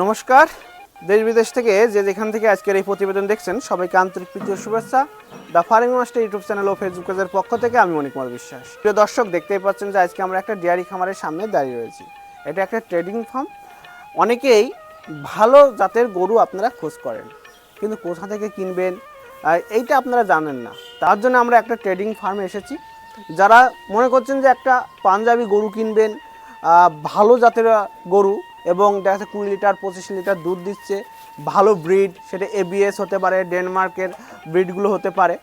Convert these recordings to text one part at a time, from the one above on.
নমস্কার। দেশ বিদেশ থেকে যে যেখান থেকে আজকের এই প্রতিবেদন দেখছেন, সবাইকে আন্তরিক প্রীতি শুভেচ্ছা। The farming master YouTube channel O Facebook পেজের পক্ষ থেকে আমি মণিক কুমার বিশ্বাস। প্রিয় দর্শক, দেখতেই পাচ্ছেন যে আজকে আমরা একটা ডেয়ারি খামারের সামনে দাঁড়িয়ে রয়েছি। এটা একটা ট্রেডিং ফার্ম অনেকেই ভালো জাতের গরু আপনারা খোঁজ করেন, কিন্তু কোথা থেকে কিনবেন এইটা আপনারা জানেন না। তার জন্য আমরা একটা ট্রেডিং ফার্মে এসেছি। যারা মনে করছেন যে একটা পাঞ্জাবি গরু কিনবেন ভালো জাতের গরু এবং দেখা যাচ্ছে কুড়ি লিটার, পঁচিশ লিটার দুধ দিচ্ছে। ভালো ব্রিড সেটা এবিএস হতে পারে ডেনমার্কের ব্রিডগুলো হতে পারে।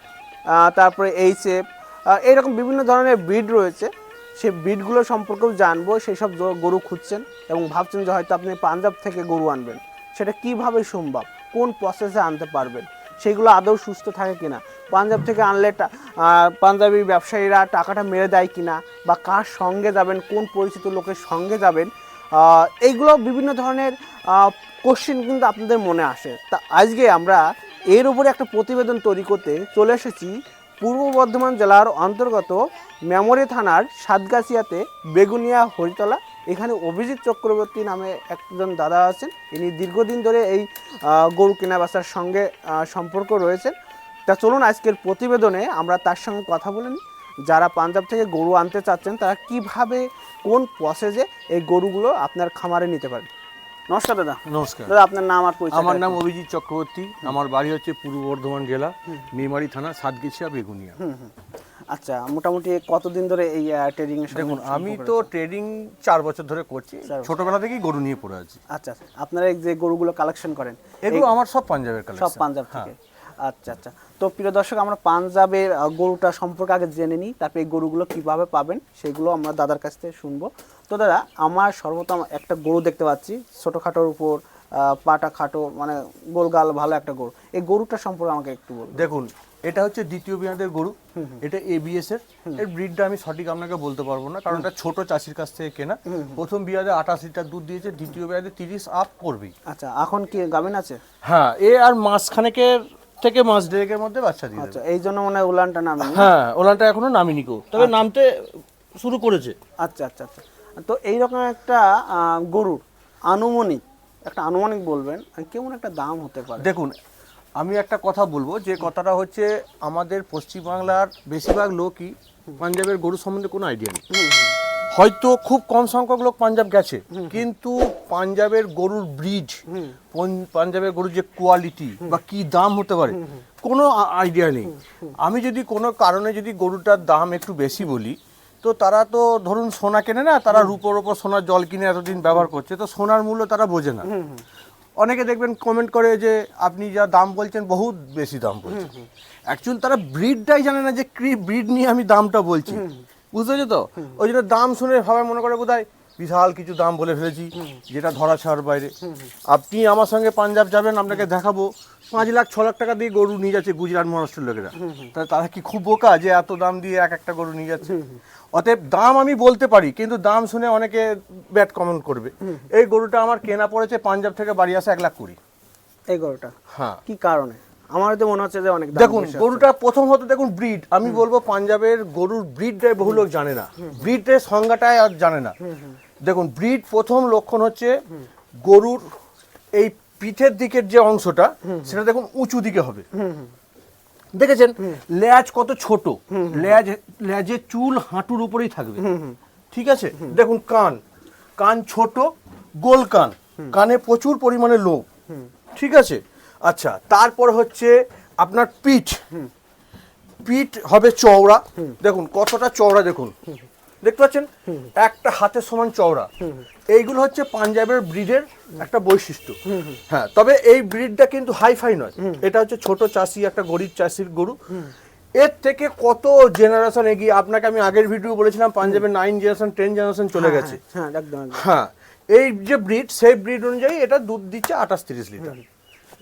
তারপরে এইচএফ এইরকম বিভিন্ন ধরনের ব্রিড রয়েছে। সেই ব্রিডগুলো সম্পর্কেও জানব সেই সব গরু খুঁজছেন এবং ভাবছেন যে হয়তো আপনি পাঞ্জাব থেকে গরু আনবেন। সেটা কীভাবে সম্ভব? কোন প্রসেসে আনতে পারবেন? সেগুলো আদৌ সুস্থ থাকে কিনা? পাঞ্জাব থেকে আনলে পাঞ্জাবি ব্যবসায়ীরা টাকাটা মেরে দেয় কিনা? বা কার সঙ্গে যাবেন? কোন পরিচিত লোকের সঙ্গে যাবেন? এইগুলো বিভিন্ন ধরনের কোশ্চেন কিন্তু আপনাদের মনে আসে। তা আজকে আমরা এর উপরে একটা প্রতিবেদন তৈরি করতে চলে এসেছি পূর্ব বর্ধমান জেলার অন্তর্গত মেমোরি থানার সাতগাছিয়াতে বেগুনিয়া হরিতলা। এখানে অভিজিৎ চক্রবর্তী নামে একজন দাদা আছেন। ইনি দীর্ঘদিন ধরে এই গরু কেনা বেচার সঙ্গে সম্পর্ক রয়েছেন। তা চলুন আজকের প্রতিবেদনে আমরা তার সঙ্গে কথা বলে নিই। যারা পাঞ্জাব থেকে গরু আনতে চাচ্ছেন তারা কীভাবে কোন প্রসেসে এই গরুগুলো আপনার খামারে নিতে পারেন নমস্কার দাদা। নমস্কার। দাদা আপনার নাম আর পরিচয় আমার নাম অভিজিৎ চক্রবর্তী। আমার বাড়ি হচ্ছে পূর্ব বর্ধমান জেলা মেমারি থানা সাতগেছিয়া বেগুনিয়া। আচ্ছা মোটামুটি কতদিন ধরে এই ট্রেডিং দেখুন আমি তো ট্রেডিং চার বছর ধরে করছি। ছোটবেলা থেকেই গরু নিয়ে পড়ে আছি। আচ্ছা আচ্ছা আপনারা এই যে গরুগুলো কালেকশন করেন এগুলো আমার সব পাঞ্জাবের কালেকশন সব পাঞ্জাব থেকে? আচ্ছা আচ্ছা। তো প্রিয় দর্শক আমরা পাঞ্জাবের গরুটা সম্পর্কে আগে জেনে নিই তারপরে এই গরুগুলো কীভাবে পাবেন সেগুলো আমরা দাদার কাছ থেকে শুনব। তো দাদা আমার সর্বপ্রথম একটা গরু দেখতে পাচ্ছি ছোটোখাটোর উপর পাটা খাটো মানে গোলগাল ভালো একটা গরু। এই গরুটা সম্পর্কে আমাকে একটু বলুন দেখুন এটা হচ্ছে দ্বিতীয় বিয়াদের গরু এটা এবিএস এর। এর ব্রিডটা আমি সঠিক আপনাকে বলতে পারব না কারণ এটা ছোট চাষির কাছ থেকে কেনা। প্রথম বিয়াদে আঠাশ লিটার দুধ দিয়েছে দ্বিতীয় বিয়াদে তিরিশ আপ করবেই। আচ্ছা এখন কি গাভিন আছে? হ্যাঁ এ আর মাসখানেকের থেকে মাস দেড়েকের মধ্যে বাচ্চা দিয়ে আচ্ছা এই জন্য মনে হয় উলানটা নামে হ্যাঁ ওলানটা এখনও নামিনি কেউ তবে নামতে শুরু করেছে। আচ্ছা আচ্ছা আচ্ছা। তো এইরকম একটা আহ, গরুর আনুমানিক একটা আনুমানিক বলবেন কেমন একটা দাম হতে পারে? দেখুন আমি একটা কথা বলব যে কথাটা হচ্ছে আমাদের পশ্চিমবাংলার বেশিরভাগ লোকই পাঞ্জাবের গরু সম্বন্ধে কোনো আইডিয়া নেই। হয়তো খুব কম সংখ্যক লোক পাঞ্জাব গেছে কিন্তু পাঞ্জাবের গরুর ব্রিড পাঞ্জাবের গরুর যে কোয়ালিটি বা কি দাম হতে পারে কোনো আইডিয়া নেই। আমি যদি কোনো কারণে যদি গরুটার দাম একটু বেশি বলি তো তারা তো ধরুন সোনা কেনে না তারা রূপোর ওপর সোনার জল কিনে এতদিন ব্যবহার করছে তো সোনার মূল্য তারা বোঝে না। অনেকে দেখবেন কমেন্ট করে যে আপনি যা দাম বলছেন বহুত বেশি দাম বলছেন। অ্যাকচুয়ালি তারা ব্রিডটাই জানে না যে কি ব্রিড নিয়ে আমি দামটা বলছি। বুঝতে পেরেছ তো? ওই জন্য দাম শুনে সবাই মনে করে বোধহয় বিশাল কিছু দাম বলে ফেলেছি যেটা ধরা ছাড় বাইরে। আপনি আমার সঙ্গে পাঞ্জাব যাবেন আপনাকে দেখাবো। পাঁচ লাখ ছ লাখ টাকা দিয়ে গরু নিয়ে যাচ্ছে গুজরাট মহারাষ্ট্রের লোকেরা। তা তারা কি খুব বোকা যে এত দাম দিয়ে এক একটা গরু নিয়ে যাচ্ছে? অতএব দাম আমি বলতে পারি কিন্তু দাম শুনে অনেকে ব্যাট কমেন্ট করবে। এই গরুটা আমার কেনা পড়েছে পাঞ্জাব থেকে বাড়ি আসে এক লাখ কুড়ি। এই গরুটা? হ্যাঁ। কি কারণে? আমার তো মনে হচ্ছে যে অনেক দেখুন গরুটা প্রথম হতো দেখুন ব্রিড। আমি বলব পাঞ্জাবের গরুর ব্রিডটাই বহু লোক জানে না। ব্রিডের সংজ্ঞাটাই আর জানে না। দেখুন ব্রিড প্রথম লক্ষণ হচ্ছে গরুর এই পিঠের দিকের যে অংশটা সেটা দেখুন উঁচু দিকে হবে। দেখেছেন? লেজ কত ছোট? লেজ লেজের চুল হাঁটুর উপরেই থাকবে। ঠিক আছে? দেখুন কান। কান ছোট গোল কান। কানে প্রচুর পরিমাণে লোভ ঠিক আছে? আচ্ছা তারপর হচ্ছে আপনার পিঠ। পিঠ হবে চওড়া। দেখুন কতটা চওড়া দেখুন। দেখতে পাচ্ছেন? একটা হাতের সমান চওড়া। এইগুলো হচ্ছে পাঞ্জাবের ব্রিডের একটা বৈশিষ্ট্য। হ্যাঁ তবে এই ব্রিডটা কিন্তু হাইফাই নয়। এটা হচ্ছে ছোট চাষি একটা গরিব চাষির গরু। এর থেকে কত জেনারেশন এগিয়ে আপনাকে আমি আগের ভিডিও বলেছিলাম পাঞ্জাবের নাইন জেনারেশন টেন জেনারেশন চলে গেছে। হ্যাঁ একদম। হ্যাঁ এই যে ব্রিড সেই ব্রিড অনুযায়ী এটা দুধ দিচ্ছে আঠাশ তিরিশ লিটার।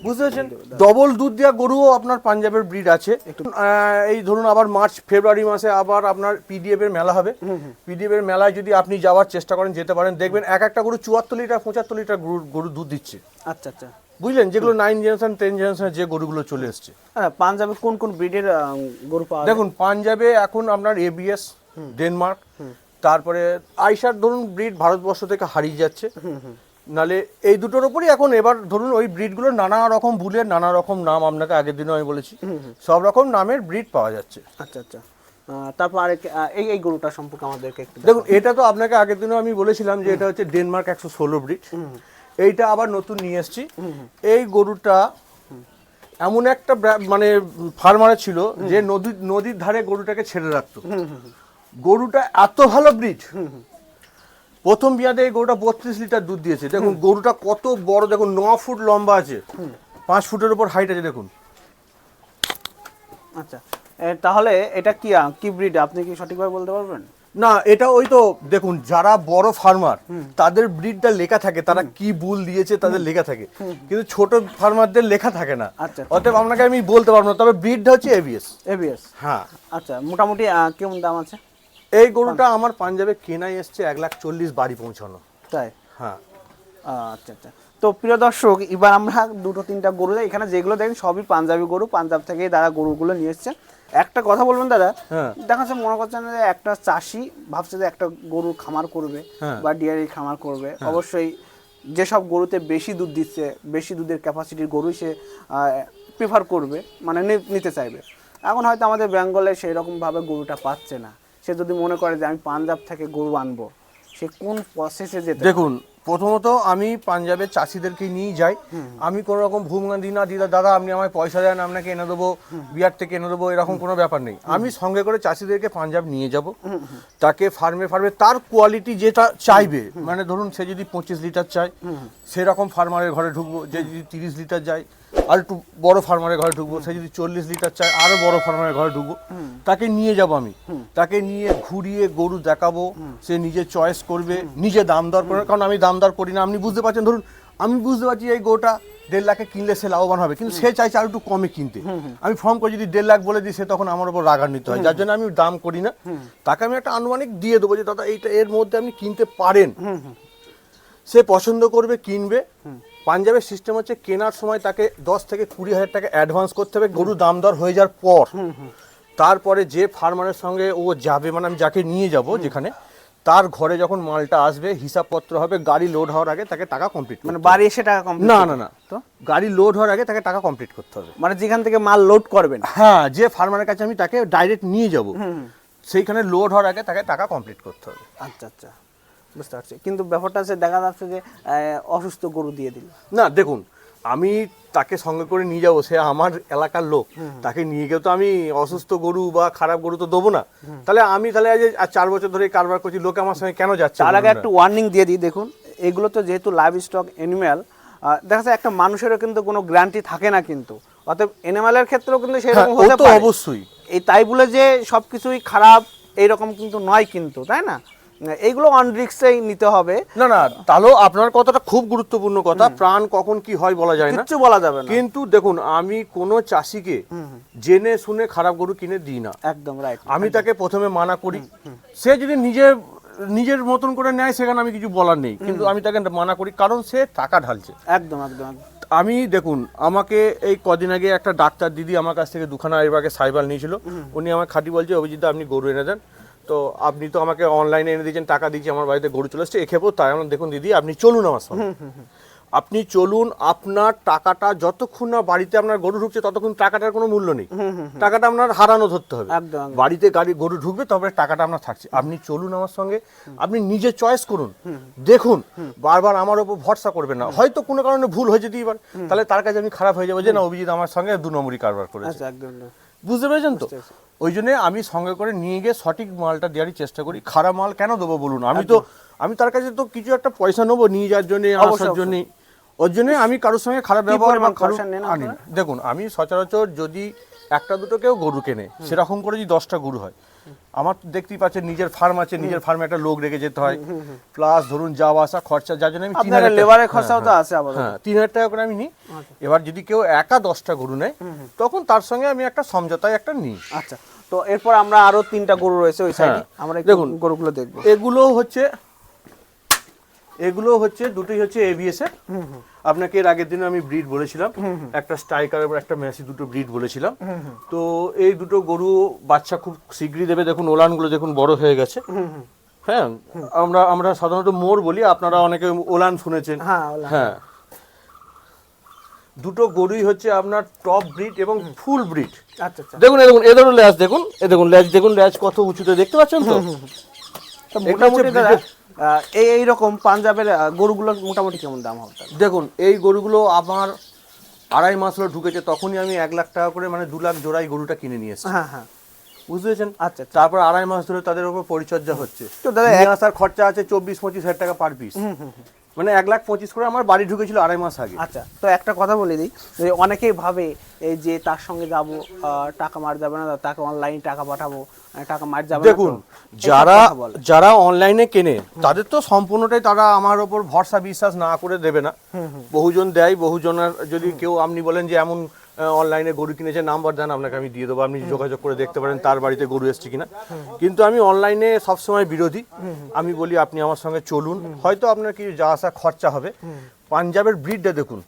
বুঝতে ডবল দুধ দেওয়া গরুও আপনার পাঞ্জাবের ব্রিড আছে। এই ধরুন আবার মার্চ ফেব্রুয়ারি মাসে আবার আপনার পিডিএফ এর মেলা হবে। পিডিএফ এর মেলায় যদি আপনি যাওয়ার চেষ্টা করেন যেতে পারেন দেখবেন এক একটা গরু চুয়াত্তর লিটার পঁচাত্তর লিটার গরু গরু দুধ দিচ্ছে। আচ্ছা আচ্ছা। বুঝলেন? যেগুলো নাইন জেনারেশন টেন জেনারেশন যে গরুগুলো চলে এসছে। হ্যাঁ পাঞ্জাবে কোন কোন ব্রিডের গরু পাওয়া দেখুন পাঞ্জাবে এখন আপনার এবিএস ডেনমার্ক তারপরে আইসার ধরুন ব্রিড ভারতবর্ষ থেকে হারিয়ে যাচ্ছে। নালে এই দুটোর উপরই এখন এবার ধরুন ওই ব্রিডগুলোর নানা রকম ভুলের নানা রকম নাম আপনাকে আগের দিনও আমি বলেছি। সব রকম নামের ব্রিড পাওয়া যাচ্ছে। আচ্ছা আচ্ছা। তারপর এই এই গরুটা সম্পর্কে আমাদেরকে একটু দেখুন এটা তো আপনাকে আগের দিনও আমি বলেছিলাম যে এটা হচ্ছে ডেনমার্ক একশো ষোলো ব্রিড এইটা আবার নতুন নিয়ে এসেছি। এই গরুটা এমন একটা মানে ফার্মারে ছিল যে নদী নদীর ধারে গরুটাকে ছেড়ে রাখতো। গরুটা এত ভালো ব্রিড প্রথম বিয়াতে এই গরুটা বত্রিশ লিটার দুধ দিয়েছে। দেখুন গরুটা কত বড় দেখুন ন ফুট লম্বা আছে। পাঁচ ফুটের উপর হাইট আছে দেখুন। আচ্ছা তাহলে এটা কি কি ব্রিড আপনি কি সঠিকভাবে বলতে পারবেন? না এটা ওই তো দেখুন যারা বড় ফার্মার তাদের ব্রিডটা লেখা থাকে তারা কি বুল দিয়েছে তাদের লেখা থাকে। কিন্তু ছোট ফার্মারদের লেখা থাকে না। আচ্ছা। অতএব আপনাকে আমি বলতে পারব না তবে ব্রিডটা হচ্ছে এবিএস এবিএস হ্যাঁ। আচ্ছা মোটামুটি কেমন দাম আছে? এই গরুটা আমার পাঞ্জাবে কেনাই এসছে এক লাখ চল্লিশ বাড়ি পৌঁছানো। তাই? হ্যাঁ। আচ্ছা আচ্ছা। তো প্রিয় দর্শক এবার আমরা দুটো তিনটা গরু এখানে যেগুলো দেখেন সবই পাঞ্জাবি গরু। পাঞ্জাব থেকে দাদা গরুগুলো নিয়ে এসছে। একটা কথা বলবেন দাদা? হ্যাঁ। দেখা যাচ্ছে মনে করছেন যে একটা চাষি ভাবছে যে একটা গরুর খামার করবে হ্যাঁ। বা ডিয়ারি খামার করবে। অবশ্যই যেসব গরুতে বেশি দুধ দিচ্ছে বেশি দুধের ক্যাপাসিটির গরুই সে প্রিফার করবে মানে নিতে চাইবে। এখন হয়তো আমাদের বেঙ্গলে সেই রকমভাবে গরুটা পাচ্ছে না। সে যদি মনে করে যে আমি পাঞ্জাব থেকে গরু আনব সে কোন প্রসেসে যেতে দেখুন প্রথমত আমি পাঞ্জাবের চাষিদেরকে নিয়ে যাই। আমি কোনো রকম ভূমগান দিই না দিদা দাদা আপনি আমায় পয়সা দেন আপনাকে এনে দেবো বিহার থেকে এনে দেবো এরকম কোনো ব্যাপার নেই। আমি সঙ্গে করে চাষিদেরকে পাঞ্জাব নিয়ে যাব। তাকে ফার্মে ফার্মে তার কোয়ালিটি যেটা চাইবে মানে ধরুন সে যদি পঁচিশ লিটার চায় সেরকম ফার্মারের ঘরে ঢুকবো যে যদি তিরিশ লিটার যায় আর একটু বড় ফার্মারের ঘরে ঢুকবো সে যদি চল্লিশ লিটার চায় আরও বড় ফার্মারের ঘরে ঢুকবো। তাকে নিয়ে যাব আমি। তাকে নিয়ে ঘুরিয়ে গরু দেখাবো সে নিজে চয়েস করবে নিজে দাম দর করবে। কারণ আমি দাম দর করি না। আপনি বুঝতে পারছেন ধরুন আমি বুঝতে পারছি এই গরুটা দেড় লাখে কিনলে সে লাভবান হবে। কিন্তু সে চাইছে আর একটু কমে কিনতে। আমি ফর্ম করে যদি দেড় লাখ বলে দিই সে তখন আমার উপর রাগান্বিত হয়। যার জন্য আমি দাম করি না। তাকে আমি একটা আনুমানিক দিয়ে দেবো যে দাদা এইটা এর মধ্যে আপনি কিনতে পারেন। সে পছন্দ করবে কিনবে। পাঞ্জাবের সিস্টেম হচ্ছে কেনার সময় তাকে দশ থেকে কুড়ি হাজার টাকা অ্যাডভান্স করতে হবে গরু দাম দর হয়ে যাওয়ার পর। তারপরে যে ফার্মারের সঙ্গে ও যাবে মানে আমি যাকে নিয়ে যাব যেখানে তার ঘরে যখন মালটা আসবে হিসাবপত্র হবে গাড়ি লোড হওয়ার আগে তাকে টাকা কমপ্লিট মানে বাড়ি এসে টাকা কম না না না। তো? গাড়ি লোড হওয়ার আগে তাকে টাকা কমপ্লিট করতে হবে। মানে যেখান থেকে মাল লোড করবেন। হ্যাঁ যে ফার্মারের কাছে আমি তাকে ডাইরেক্ট নিয়ে যাব সেইখানে লোড হওয়ার আগে তাকে টাকা কমপ্লিট করতে হবে। আচ্ছা আচ্ছা। বুঝতে পারছি। কিন্তু ব্যাপারটা হচ্ছে দেখা যাচ্ছে যে অসুস্থ গরু দিয়ে দিল। না দেখুন আমি তাকে সঙ্গে করে নিয়ে যাব সে আমার এলাকার লোক। তাকে নিয়ে গিয়ে তো আমি অসুস্থ গরু বা খারাপ গরু তো দেবো না। তাহলে আমি তাহলে চার বছর ধরে কারবার করছি লোকে আমার সঙ্গে কেন যাচ্ছে তার আগে একটু ওয়ার্নিং দিয়ে দিই দেখুন এগুলো তো যেহেতু লাইভ স্টক অ্যানিম্যাল দেখা যায় একটা মানুষেরও কিন্তু কোনো গ্যারান্টি থাকে না কিন্তু। অতএব অ্যানিম্যালের ক্ষেত্রেও কিন্তু হ্যাঁ, সেরকম হতে অবশ্যই। এই তাই বলে যে সবকিছুই খারাপ এইরকম কিন্তু নয় কিন্তু তাই না? এইগুলো অন রিক্সেই নিতে হবে। না না তাহলেও আপনার কথাটা খুব গুরুত্বপূর্ণ কথা। প্রাণ কখন কি হয় বলা যায় না। কিচ্ছু বলা যাবে না। কিন্তু দেখুন আমি কোনো চাষিকে জেনে শুনে খারাপ গরু কিনে দিই না। একদম রাইট আমি তাকে প্রথমে মানা করি। সে যদি নিজে নিজের মতন করে নেয় সেখানে আমি কিছু বলার নেই। কিন্তু আমি তাকে মানা করি কারণ সে টাকা ঢালছে। একদম একদম একদম। আমি দেখুন আমাকে এই কদিন আগে একটা ডাক্তার দিদি আমার কাছ থেকে দুখানা এর আগে সাইবাল নিয়েছিল। উনি আমার খাঁটি বলছে অভিজিৎ আপনি গরু এনে দেন। তো আপনি তো আমাকে অনলাইনে এনে দিয়েছেন টাকা দিয়েছি আমার বাড়িতে গরু চলে এসছে এ খেবো তাই আমার দেখুন দিদি আপনি চলুন আমার সঙ্গে। আপনি চলুন আপনার টাকাটা যতক্ষণ না বাড়িতে আপনার গরু ঢুকছে ততক্ষণ টাকাটার কোনো মূল্য নেই। টাকাটা আপনার হারানো ধরতে হবে। বাড়িতে গাড়ি গরু ঢুকবে তবে টাকাটা আপনার থাকছে। আপনি চলুন আমার সঙ্গে। আপনি নিজে চয়েস করুন। দেখুন বারবার আমার উপর ভরসা করবেন না। হয়তো কোনো কারণে ভুল হয়ে যেতেই পারে। তাহলে তার কাছে আমি খারাপ হয়ে যাব যে না অভিজিৎ আমার সঙ্গে দু নম্বরই কারবার করেছে। আচ্ছা। বুঝতে পেরেছেন তো? ওই জন্য আমি সঙ্গে করে নিয়ে গিয়ে সঠিক মালটা দেওয়ারই চেষ্টা করি। খারাপ মাল কেন দেবো বলুন? আমি তো আমি তার কাছে তো কিছু একটা পয়সা নেব নিয়ে যাওয়ার জন্য আসার। জন্য। ওর জন্য আমি কারোর সঙ্গে খারাপ ব্যবহার বা খারাপ কারোর আনি দেখুন আমি সচরাচর যদি একটা দুটো কেউ গরু কেনে সেরকম করে যদি দশটা গরু হয় আমার তো দেখতেই পাচ্ছেন নিজের ফার্ম আছে নিজের ফার্মে একটা লোক রেখে যেতে হয়। প্লাস ধরুন যাওয়া আসা খরচা যার জন্য আমি তিন হাজার লেবারের খরচাও তো আছে আবার হ্যাঁ তিন হাজার টাকা করে আমি নিই। এবার যদি কেউ একা দশটা গরু নেয় তখন তার সঙ্গে আমি একটা সমঝোতায় একটা নিই। আচ্ছা তো এরপর আমরা আরও তিনটা গরু রয়েছে ওই সাইডে হ্যাঁ, আমরা দেখুন। গরুগুলো দেখব। এগুলো হচ্ছে এগুলো হচ্ছে দুটোই হচ্ছে এবিএস এর। আপনাকে এর আগের দিনে আমি ব্রিড বলেছিলাম। একটা স্ট্রাইকার এবং একটা মেসি দুটো ব্রিড বলেছিলাম। তো এই দুটো গরু বাচ্চা খুব শীঘ্রই দেবে। দেখুন ওলানগুলো দেখুন বড় হয়ে গেছে। হ্যাঁ আমরা আমরা সাধারণত মোর বলি আপনারা অনেকে ওলান শুনেছেন। হ্যাঁ হ্যাঁ। দুটো গরুই হচ্ছে আপনার টপ ব্রিড এবং ফুল ব্রিড আচ্ছা আচ্ছা। দেখুন দেখুন এদেরও ল্যাজ দেখুন এ দেখুন ল্যাজ দেখুন ল্যাজ কত উঁচুতে দেখতে পাচ্ছেন তো? মোটামুটি এই এই রকম পাঞ্জাবের গরুগুলো গরুগুলোর মোটামুটি কেমন দাম হবে দেখুন এই গরুগুলো আমার আড়াই মাস হলো ঢুকেছে তখনই আমি এক লাখ টাকা করে মানে দু লাখ জোড়াই গরুটা কিনে নিয়েছি এসেছি। হ্যাঁ হ্যাঁ। বুঝতে আচ্ছা আচ্ছা। তারপর আড়াই মাস ধরে তাদের উপর পরিচর্যা হচ্ছে। তো দাদা এক আসার খরচা আছে চব্বিশ পঁচিশ হাজার টাকা পার পিস মানে এক লাখ পঁচিশ করে আমার বাড়ি ঢুকেছিল আড়াই মাস আগে। আচ্ছা তো একটা কথা বলে দিই যে অনেকেই ভাবে এই যে তার সঙ্গে যাব টাকা মার যাবে না তাকে অনলাইনে টাকা পাঠাবো টাকা মার যাবে দেখুন যারা। যারা অনলাইনে কেনে তাদের তো সম্পূর্ণটাই তারা আমার ওপর ভরসা বিশ্বাস না করে দেবে না। বহুজন দেয় বহুজনের যদি কেউ আপনি বলেন যে এমন অনলাইনে গরু কিনেছে নাম্বার দেন আপনাকে আমি দিয়ে দেবো। আপনি যোগাযোগ করে দেখতে পারেন তার বাড়িতে গরু এসছে কিনা। কিন্তু আমি অনলাইনে সবসময় বিরোধী। আমি বলি আপনি আমার সঙ্গে চলুন। হয়তো আপনার কি যা আসা খরচা হবে। পাঞ্জাবের ব্রিডটা দেখুন।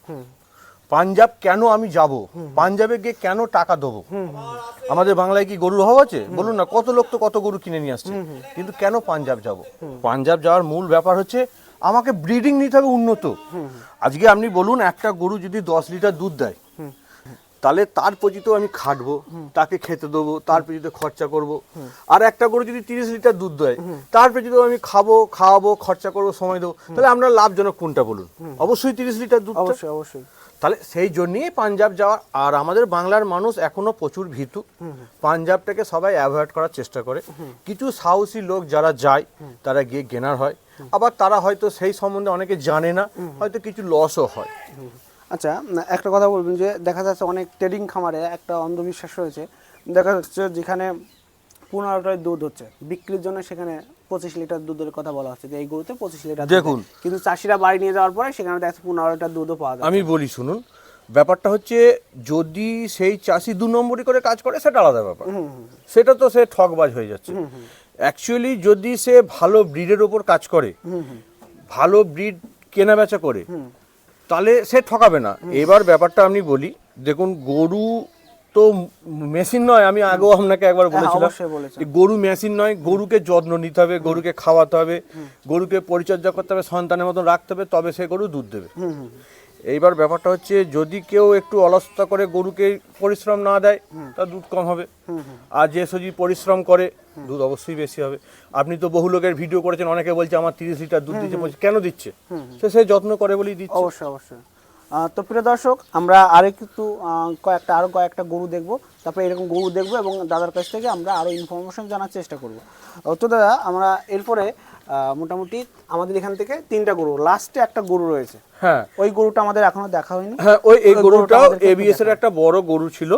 পাঞ্জাব কেন আমি যাব? পাঞ্জাবে গিয়ে কেন টাকা দেবো? আমাদের বাংলায় কি গরুর অভাব আছে? বলুন না কত লোক তো কত গরু কিনে নিয়ে আসছে। কিন্তু কেন পাঞ্জাব যাব? পাঞ্জাব যাওয়ার মূল ব্যাপার হচ্ছে আমাকে ব্রিডিং নিতে হবে উন্নত। আজকে আপনি বলুন একটা গরু যদি দশ লিটার দুধ দেয় তাহলে তার পজিতেও আমি খাটবো তাকে খেতে দেবো তার পেজিতে খরচা করব। আর একটা গরু যদি তিরিশ লিটার দুধ দেয় তার পেজিতেও আমি খাব খাওয়াবো খরচা করব সময় দেবো। তাহলে আমরা লাভজনক কোনটা বলুন? অবশ্যই তিরিশ লিটার দুধ অবশ্যই অবশ্যই। তাহলে সেই জন্যই পাঞ্জাব যাওয়ার আর আমাদের বাংলার মানুষ এখনও প্রচুর ভীতু। পাঞ্জাবটাকে সবাই অ্যাভয়েড করার চেষ্টা করে। কিছু সাহসী লোক যারা যায় তারা গিয়ে গেনার হয়। আবার তারা হয়তো সেই সম্বন্ধে অনেকে জানে না হয়তো কিছু লসও হয়। আচ্ছা একটা কথা বলবেন যে দেখা যাচ্ছে অনেক ট্রেডিং খামারে একটা অন্ধবিশ্বাস রয়েছে। দেখা যাচ্ছে যেখানে পনেরোটায় দুধ হচ্ছে বিক্রির জন্য সেখানে পঁচিশ লিটার দুধের কথা বলা হচ্ছে যে এই গরুতে পঁচিশ লিটার দেখুন। কিন্তু চাষিরা বাড়ি নিয়ে যাওয়ার পরে সেখানে দেখা যাচ্ছে পনেরো লিটার দুধও পাওয়া যায় আমি বলি শুনুন ব্যাপারটা হচ্ছে যদি সেই চাষি দু নম্বরই করে কাজ করে সেটা আলাদা ব্যাপার। সেটা তো সে ঠকবাজ হয়ে যাচ্ছে। অ্যাকচুয়ালি যদি সে ভালো ব্রিডের ওপর কাজ করে ভালো ব্রিড কেনা বেচা করে তাহলে সে ঠকাবে না। এবার ব্যাপারটা আমি বলি দেখুন গরু তো মেশিন নয় আমি আগেও আপনাকে একবার বলেছিলাম। অবশ্যই বলেছেন। যে গরু মেশিন নয় গরুকে যত্ন নিতে হবে গরুকে খাওয়াতে হবে গরুকে পরিচর্যা করতে হবে সন্তানের মতন রাখতে হবে তবে সে গরু দুধ দেবে। এইবার ব্যাপারটা হচ্ছে যদি কেউ একটু অলসতা করে গরুকে পরিশ্রম না দেয় তার দুধ কম হবে। আর যে যদি পরিশ্রম করে দুধ অবশ্যই বেশি হবে। আপনি তো বহু লোকের ভিডিও করেছেন অনেকে বলছে আমার তিরিশ লিটার দুধ দিচ্ছে বলছে, কেন দিচ্ছে? সে সে যত্ন করে বলেই দিচ্ছে। অবশ্যই অবশ্যই। তো প্রিয় দর্শক আমরা আরও একটু কয়েকটা আরও কয়েকটা গরু দেখব। তারপরে এরকম গরু দেখব এবং দাদার কাছ থেকে আমরা আরও ইনফরমেশন জানার চেষ্টা করব। তো দাদা আমরা এরপরে মোটামুটি আমাদের এখান থেকে তিনটা গরু লাস্টে একটা গরু রয়েছে। হ্যাঁ। ওই গরুটা আমাদের এখনও দেখা হয়নি। হ্যাঁ ওই এই গরুটাও এবিএস এর একটা বড় গরু ছিল।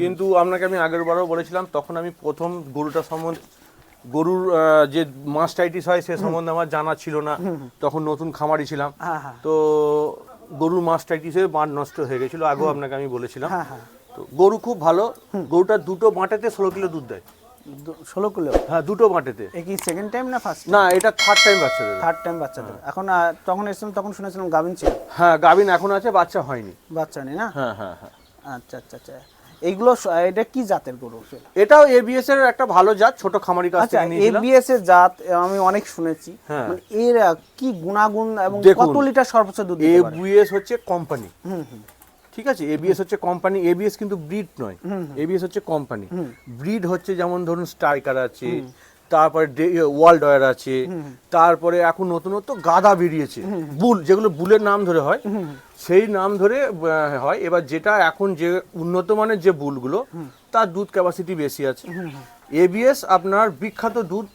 কিন্তু আপনাকে আমি আগের বারও বলেছিলাম তখন আমি প্রথম গরুটা সম্বন্ধে গরুর যে মাস্টাইটিস হয় সে সম্বন্ধে আমার জানা ছিল না। তখন নতুন খামারি ছিলাম। হ্যাঁ হ্যাঁ। তো গরুর মাস্টাইটিসে বাঁট নষ্ট হয়ে গেছিল আগেও আপনাকে আমি বলেছিলাম। হ্যাঁ তো গরু খুব ভালো। গরুটা দুটো বাঁটাতে ষোলো কিলো দুধ দেয়। ষোলো কিলো হ্যাঁ দুটো বাঁটাতে এ কি সেকেন্ড টাইম না ফার্স্ট না এটা থার্ড টাইম বাচ্চাদের। থার্ড টাইম বাচ্চাদের। এখন আহ, তখন এসেছিলাম তখন শুনেছিলাম গাভিন ছিল। হ্যাঁ গাভিন এখন আছে বাচ্চা হয়নি। বাচ্চা নেই না? হ্যাঁ হ্যাঁ হ্যাঁ। আচ্ছা আচ্ছা আচ্ছা। এইগুলো এটা কি জাতের গরু এটাও এবিএস এর একটা ভালো জাত ছোট খামারি কাছ আচ্ছা থেকে নিয়েছিলাম। এবিএস এর জাত আমি অনেক শুনেছি। হ্যাঁ। মানে এর কি গুণাগুণ এবং কত লিটার সর্বোচ্চ দুধ দিতে পারে? এবিএস হচ্ছে কোম্পানি হুম হুম। ঠিক আছে? এবিএস হচ্ছে কোম্পানি এবিএস কিন্তু ব্রিড নয়। এবিএস হচ্ছে কোম্পানি ব্রিড হচ্ছে যেমন ধরুন স্ট্রাইকার আছে তারপরে ওয়ার্ল্ড ওয়ার আছে তারপরে এখন নতুনত্ব গাদা বেরিয়েছে। বুল যেগুলো বুলের নাম ধরে হয় সেই নাম ধরে হয়। এবার যেটা এখন যে উন্নত মানের যে বুলগুলো তার দুধ ক্যাপাসিটি বেশি আছে। এবিএস আপনার বিখ্যাত দুধ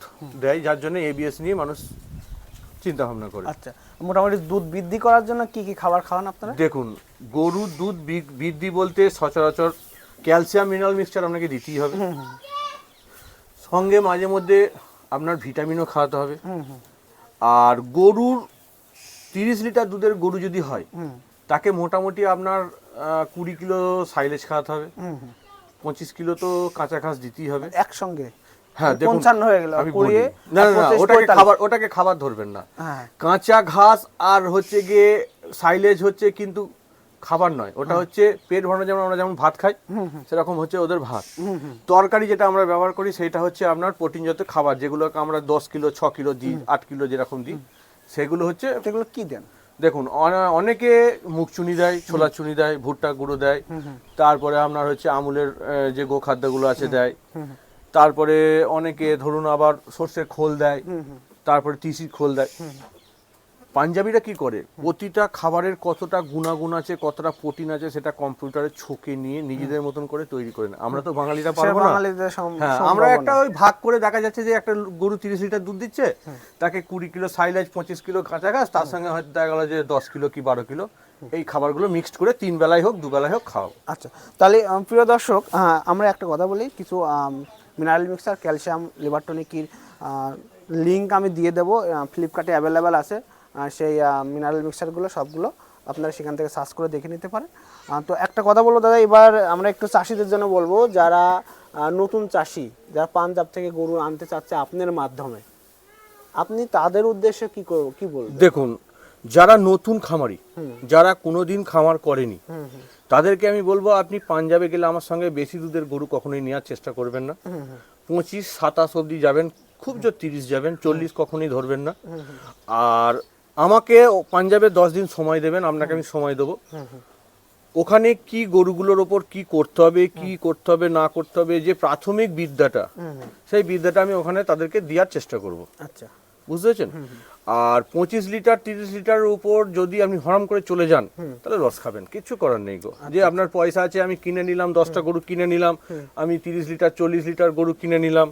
দেয় যার জন্য এবিএস নিয়ে মানুষ চিন্তা ভাবনা করে। আচ্ছা। মোটামুটি দুধ বৃদ্ধি করার জন্য কি কি খাবার খাওয়ান আপনারা? দেখুন গরুর দুধ বৃদ্ধি বলতে সচরাচর ক্যালসিয়াম মিনারেল মিক্সচার আপনাকে দিতেই হবে। সঙ্গে মাঝে মধ্যে আপনার ভিটামিনও খাওয়াতে হবে। আর গরুর তিরিশ লিটার দুধের গরু যদি হয় তাকে মোটামুটি আপনার কুড়ি কিলো সাইলেজ খাওয়াতে হবে। পঁচিশ কিলো তো কাঁচা ঘাস দিতেই হবে। একসঙ্গে? হ্যাঁ দেখুন পঞ্চান্ন হয়ে গেল কুড়িয়ে না না, না ওটাকে খাবার ওটাকে খাবার ধরবেন না। হ্যাঁ কাঁচা ঘাস আর হচ্ছে গিয়ে সাইলেজ হচ্ছে কিন্তু খাবার নয়। ওটা হচ্ছে পেট ভরানো যেমন আমরা যেমন ভাত খাই সেরকম হচ্ছে ওদের ভাত। তরকারি যেটা আমরা ব্যবহার করি সেটা হচ্ছে আপনার প্রোটিনজাত খাবার যেগুলোকে আমরা দশ কিলো ছ কিলো দিই আট কিলো যেরকম দিই সেগুলো হচ্ছে সেগুলো কি দেন? দেখুন অনেকে মুখ চুনি দেয় ছোলা চুনি দেয় ভুট্টা গুঁড়ো দেয়। তারপরে আপনার হচ্ছে আমুলের যে গোখাদ্যগুলো আছে দেয়। তারপরে অনেকে ধরুন আবার সর্ষের খোল দেয় তারপরে তিসির খোল দেয়। পাঞ্জাবিরা কি করে? প্রতিটা খাবারের কতটা গুণাগুণ আছে কতটা প্রোটিন আছে সেটা কম্পিউটারে ছকে নিয়ে নিজেদের মতন করে তৈরি করে নেয়। আমরা তো বাঙালিরা পারব না। হ্যাঁ আমরা একটা ওই ভাগ করে দেখা যাচ্ছে যে একটা গরু তিরিশ লিটার দুধ দিচ্ছে তাকে কুড়ি কিলো সাইলাইজ পঁচিশ কিলো কাঁচা ঘাস তার সঙ্গে হয়তো দেখা গেলো যে দশ কিলো কি বারো কিলো। এই খাবারগুলো মিক্সড করে তিন বেলায় হোক দু বেলায় হোক খাওয়াবো। আচ্ছা তাহলে প্রিয় দর্শক আমরা একটা কথা বলি কিছু মিনারেল মিক্সার ক্যালসিয়াম লিভার টনিকির লিঙ্ক আমি দিয়ে দেবো ফ্লিপকার্টে অ্যাভেলেবেল আছে। সেই মিনারেল মিক্সারগুলো সবগুলো আপনারা সেখান থেকে সার্চ করে দেখে নিতে পারেন। তো একটা কথা বলব, দাদা, এবার আমরা একটু চাষিদের জন্য বলব, যারা নতুন চাষি, যারা পাঞ্জাব থেকে গরু আনতে চাচ্ছে আপনার মাধ্যমে, আপনি তাদের উদ্দেশ্যে কি করব কি বলবেন? দেখুন যারা নতুন খামারি যারা কোনোদিন খামার করেনি তাদেরকে আমি বলব আপনি পাঞ্জাবে গেলে আমার সঙ্গে বেশি দুধের গরু কখনোই নেওয়ার চেষ্টা করবেন না। পঁচিশ সাতাশ অবধি যাবেন খুব জোর তিরিশ যাবেন চল্লিশ কখনোই ধরবেন না। আর আমাকে পাঞ্জাবে দশ দিন সময় দেবেন আপনাকে আমি সময় দেবো। ওখানে কি গরুগুলোর ওপর কি করতে হবে কি করতে হবে না করতে হবে যে প্রাথমিক বিদ্যাটা সেই বিদ্যাটা আমি ওখানে তাদেরকে দেওয়ার চেষ্টা করব। আচ্ছা। বুঝতে পেরেছেন? আর পঁচিশ লিটার তিরিশ লিটারের উপর যদি আপনি হরম করে চলে যান তাহলে রস খাবেন কিছু করার নেই গো। যে আপনার পয়সা আছে আমি কিনে নিলাম দশটা গরু কিনে নিলাম আমি তিরিশ লিটার চল্লিশ লিটার গরু কিনে নিলাম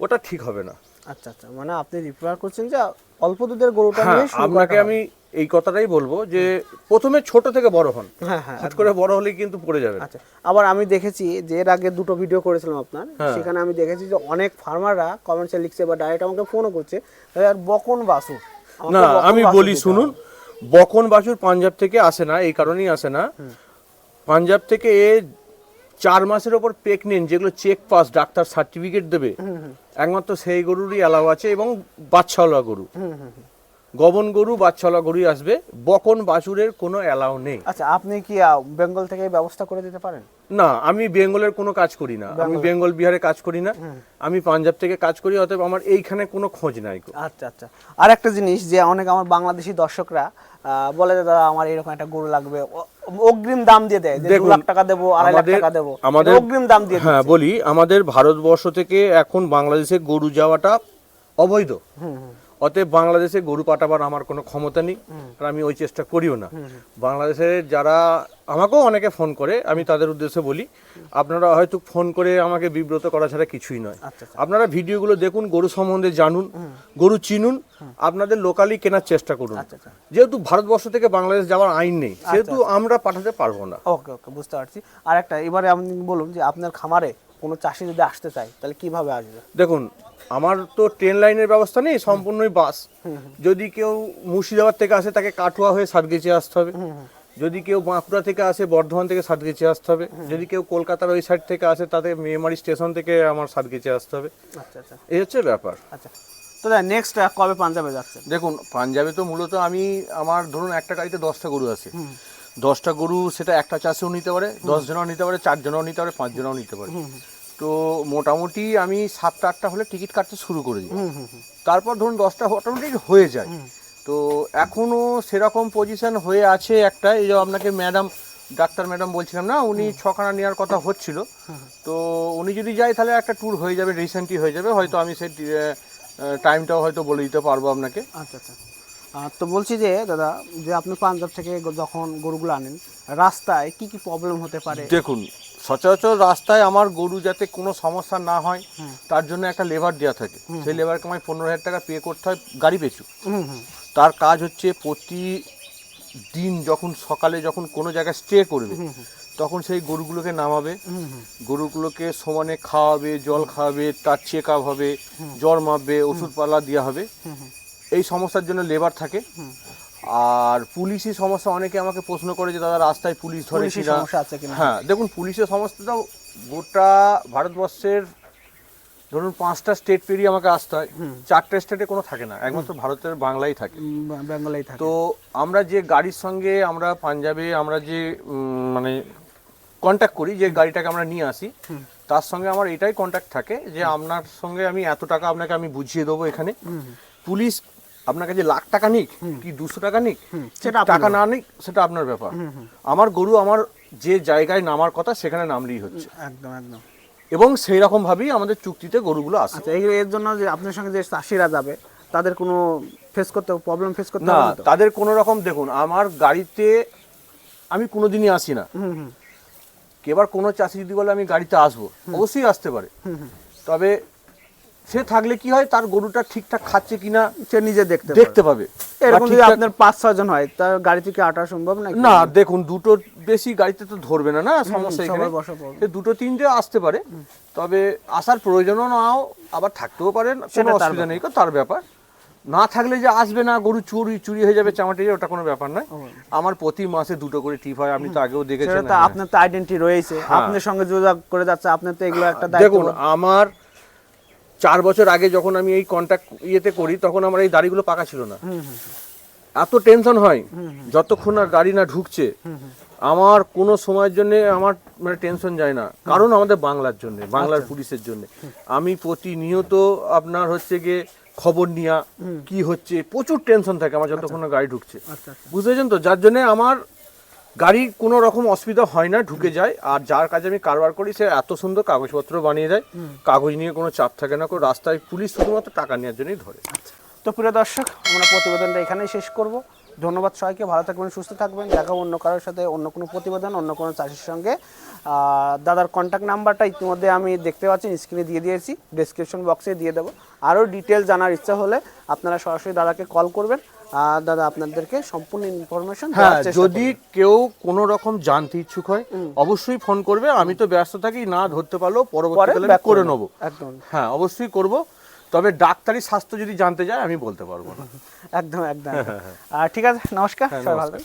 ওটা ঠিক হবে না। আচ্ছা আচ্ছা। মানে আপনি রিফার করছেন যে অল্প দুধের গরুটা হ্যাঁ নিয়ে আপনাকে আমি এই কথাটাই বলব যে প্রথমে ছোট থেকে বড় হন। হ্যাঁ হ্যাঁ করে বড় হলেই কিন্তু পড়ে যাবে আচ্ছা আবার আমি দেখেছি যে এর আগে দুটো ভিডিও করেছিলাম আপনার হ্যাঁ। সেখানে আমি দেখেছি যে অনেক ফার্মাররা কমেন্টসে লিখছে বা ডাইরেক্ট আমাকে ফোনও করছে আর বকন বাসুর। আমাকে না আমি বলি শুনুন বকন বাছুর পাঞ্জাব থেকে আসে না এই কারণেই আসে না। পাঞ্জাব থেকে এ চার মাসের ওপর প্রেগনেন্ট যেগুলো চেক পাস ডাক্তার সার্টিফিকেট দেবে। একমাত্র সেই গরুরই অ্যালাউ আছে এবং বাচ্চাওয়ালা গরু। গবন গরু বাচ্চাওয়ালা গরুই আসবে বকন বাছুরের কোনো অ্যালাউ নেই। আচ্ছা আপনি কি বেঙ্গল থেকে ব্যবস্থা করে দিতে পারেন? না আমি বেঙ্গলের কোনো কাজ করি না। আমি বেঙ্গল বিহারে কাজ করি না। আমি পাঞ্জাব থেকে কাজ করি অতএব আমার এইখানে কোনো খোঁজ নাই আচ্ছা আচ্ছা। আর একটা জিনিস যে অনেক আমার বাংলাদেশি দর্শকরা বলে যে দাদা আমার এরকম একটা গরু লাগবে। অগ্রিম দাম দিয়ে দেয় যে দু লাখ টাকা দেবো আড়াই লাখ আমাদের- টাকা দেবো। আমাদের অগ্রিম দাম দিয়ে হ্যাঁ বলি আমাদের ভারতবর্ষ থেকে এখন বাংলাদেশে গরু যাওয়াটা অবৈধ। হুম হুম। অতএব বাংলাদেশে গরু পাঠাবার আমার কোনো ক্ষমতা নেই আর আমি ওই চেষ্টা করিও না। বাংলাদেশের যারা আমাকেও অনেকে ফোন করে আমি তাদের উদ্দেশ্যে বলি আপনারা হয়তো ফোন করে আমাকে বিব্রত করা ছাড়া কিছুই নয়। আচ্ছা আচ্ছা। আপনারা ভিডিওগুলো দেখুন গরু সম্বন্ধে জানুন গরু চিনুন আপনাদের লোকালি কেনার চেষ্টা করুন। আচ্ছা যেহেতু ভারতবর্ষ থেকে বাংলাদেশ যাওয়ার আইন নেই সেহেতু আমরা পাঠাতে পারব না। ওকে ওকে বুঝতে পারছি। আর একটা এবারে আপনি বলুন যে আপনার খামারে কোনো চাষি যদি আসতে চায় তাহলে কীভাবে আসবে? দেখুন আমার তো ট্রেন লাইনের ব্যবস্থা নেই সম্পূর্ণই বাস যদি কেউ মুর্শিদাবাদ থেকে আসে তাকে কাঠুয়া হয়ে সাতগেছে আসতে হবে। যদি কেউ বাঁকুড়া থেকে আসে বর্ধমান থেকে সাতগেছে আসতে হবে। যদি কেউ কলকাতার ওই সাইড থেকে আসে তাদের মেমারি স্টেশন থেকে আমার সাতগেছে আসতে হবে। আচ্ছা আচ্ছা। এই হচ্ছে ব্যাপার। আচ্ছা। তো নেক্সট কবে পাঞ্জাবে যাচ্ছেন দেখুন পাঞ্জাবে তো মূলত আমি আমার ধরুন একটা গাড়িতে দশটা গরু আছে। দশটা গরু সেটা একটা চাষেও নিতে পারে দশ জনও নিতে পারে চার জনও নিতে পারে পাঁচ জনও নিতে পারে। তো মোটামুটি আমি সাতটা আটটা হলে টিকিট কাটতে শুরু করে দিই। তারপর ধরুন দশটা মোটামুটি হয়ে যায়। তো এখনও সেরকম পজিশন হয়ে আছে একটা এই যে আপনাকে ম্যাডাম ডাক্তার ম্যাডাম বলছিলাম না উনি ছখানা নেওয়ার কথা হচ্ছিল। তো উনি যদি যায় তাহলে একটা ট্যুর হয়ে যাবে রিসেন্টলি হয়ে যাবে। হয়তো আমি সেই টাইমটাও হয়তো বলে দিতে পারব আপনাকে। আচ্ছা আচ্ছা। তো বলছি যে দাদা যে আপনি পাঞ্জাব থেকে যখন গরুগুলো আনেন রাস্তায় কি কি প্রবলেম হতে পারে? দেখুন সচরাচর রাস্তায় আমার গরু যাতে কোনো সমস্যা না হয় তার জন্য একটা লেবার দেওয়া থাকে। সেই লেবারকে আমায় পনেরো হাজার টাকা পে করতে হয় গাড়ি পেছু তার কাজ হচ্ছে প্রতি দিন যখন সকালে যখন কোনো জায়গায় স্টে করবে তখন সেই গরুগুলোকে নামাবে। গরুগুলোকে সমানে খাওয়াবে জল খাওয়াবে তার চেক আপ হবে জ্বর মাপবে ওষুধপালা দেওয়া হবে। এই সমস্যার জন্য লেবার থাকে। আর পুলিশি সমস্যা অনেকে আমাকে প্রশ্ন করে যে দাদা রাস্তায় পুলিশ ধরে সমস্যা আছে কিনা? হ্যাঁ দেখুন পুলিশের সমস্যাটাও গোটা ভারতবর্ষের ধরুন পাঁচটা স্টেট পেরিয়ে আমাকে আসতে হয়। চারটে স্টেটে কোনো থাকে না একমাত্র ভারতের বাংলাই থাকে। বাংলাই থাকে। তো আমরা যে গাড়ির সঙ্গে আমরা পাঞ্জাবে আমরা যে মানে কন্ট্যাক্ট করি যে গাড়িটাকে আমরা নিয়ে আসি তার সঙ্গে আমার এটাই কন্ট্যাক্ট থাকে যে আপনার সঙ্গে আমি এত টাকা আপনাকে আমি বুঝিয়ে দেবো এখানে। পুলিশ আপনার কাছে লাখ টাকা নিক কি দুশো টাকা নিক সেটা টাকা না নিক সেটা আপনার ব্যাপার। আমার গরু আমার যে জায়গায় নামার কথা সেখানে নামলেই হচ্ছে। একদম একদম। এবং সেই রকম ভাবেই আমাদের চুক্তিতে গরুগুলো আসে। আচ্ছা এর জন্য যে আপনার সঙ্গে যে চাষিরা যাবে তাদের কোনো ফেস করতে প্রবলেম ফেস করতে না? তাদের কোনো রকম দেখুন আমার গাড়িতে আমি কোনোদিনই আসি না। এবার কোনো চাষি যদি বলে আমি গাড়িতে আসব অবশ্যই আসতে পারে। তবে সে থাকলে কি হয়? তার গরুটা ঠিকঠাক খাচ্ছে কিনা সে নিজে দেখতে দেখতে পাবে। এরকম যদি আপনার পাঁচ ছয় জন হয় তার গাড়ি থেকে আটা সম্ভব না না দেখুন দুটো বেশি গাড়িতে তো ধরবে না না? সমস্যা এখানে। সে দুটো তিনটে আসতে পারে। তবে আসার প্রয়োজনও নাও আবার থাকতেও পারেন সেটা কোনো তার অসুবিধা নেই তার ব্যাপার। না থাকলে যে আসবে না গরু চুরি চুরি হয়ে যাবে চামাটি ওটা কোনো ব্যাপার নয়। আমার প্রতি মাসে দুটো করে টিপ হয় আপনি তো আগেও দেখেছেন। আপনার তো আইডেন্টি রয়েছে। হ্যাঁ। আপনার সঙ্গে যোগাযোগ করে যাচ্ছে আপনার তো এগুলো একটা দেখুন আমার চার বছর আগে যখন আমি এই কন্ট্যাক্ট ইয়েতে করি তখন আমার এই দাড়িগুলো পাকা ছিল না। এত টেনশন হয়। যতক্ষণ আর গাড়ি না ঢুকছে আমার কোনো সময়ের জন্য আমার মানে টেনশন যায় না। কারণ আমাদের বাংলার জন্য বাংলার আচ্ছা। পুলিশের জন্য। আমি প্রতিনিয়ত আপনার হচ্ছে গিয়ে খবর নিয়া কি হচ্ছে প্রচুর টেনশন থাকে আমার যতক্ষণ না গাড়ি ঢুকছে। বুঝতে আচ্ছা। বুঝতেছেন তো? যার জন্য আমার গাড়ির কোনো রকম অসুবিধা হয় না ঢুকে যায়। আর যার কাজে আমি কারবার করি সে এত সুন্দর কাগজপত্র বানিয়ে দেয়। কাগজ নিয়ে কোনো চাপ থাকে না কোনো রাস্তায় পুলিশ শুধুমাত্র টাকা নেওয়ার জন্যই ধরে। তো প্রিয় দর্শক আমরা প্রতিবেদনটা এখানেই শেষ করব। ধন্যবাদ সবাইকে ভালো থাকবেন সুস্থ থাকবেন। দেখা হবে অন্য কারোর সাথে অন্য কোনো প্রতিবেদন অন্য কোনো চাষির সঙ্গে। দাদার কন্ট্যাক্ট নাম্বারটা ইতিমধ্যে আমি দেখতে পাচ্ছি স্ক্রিনে দিয়ে দিয়েছি। ডেসক্রিপশন বক্সে দিয়ে দেবো। আরও ডিটেল জানার ইচ্ছা হলে আপনারা সরাসরি দাদাকে কল করবেন। দাদা আপনাদেরকে সম্পূর্ণ ইনফরমেশন হ্যাঁ যদি কেউ কোনো রকম জানতে ইচ্ছুক হয় অবশ্যই ফোন করবে। আমি তো ব্যস্ত থাকি না ধরতে পারলেও পরবর্তীকালে করে নেব। একদম। হ্যাঁ অবশ্যই করব। তবে ডাক্তারি স্বাস্থ্য যদি জানতে চায় আমি বলতে পারব না। একদম একদম। আর ঠিক আছে নমস্কার সবাই ভালো।